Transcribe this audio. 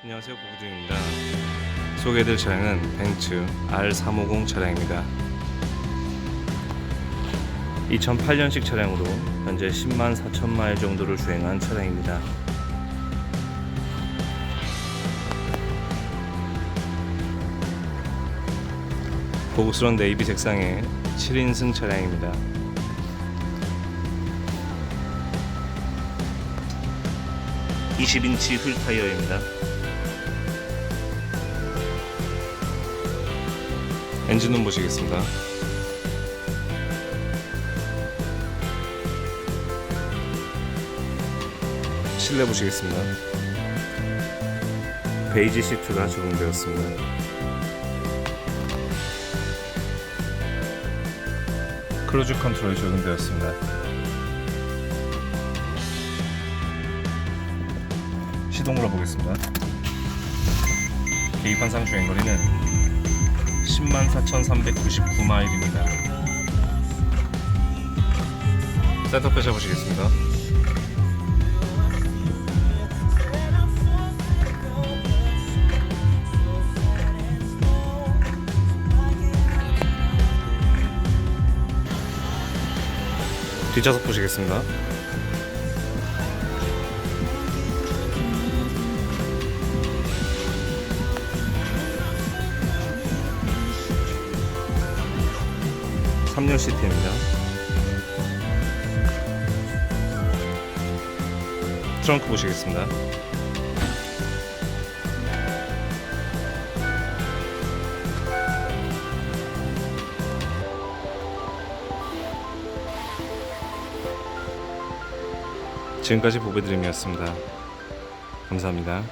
안녕하세요 보부드입니다. 소개해드릴 차량은 벤츠 R350 차량입니다. 2008년식 차량으로 현재 10만 4천 마일 정도를 주행한 차량입니다. 고급스러운 네이비 색상의 7인승 차량입니다. 20인치 휠 타이어입니다. 엔진룸 보시겠습니다. 실내 보시겠습니다. 베이지 시트가 적용되었습니다. 크루즈 컨트롤이 적용되었습니다. 시동으로 보겠습니다. 계기판상 주행 거리는 104,399마일입니다. 센터 빼셔 보시겠습니다. 뒷좌석 보시겠습니다. 삼열 시트입니다. 트렁크 보시겠습니다. 지금까지 보배드림이었습니다. 감사합니다.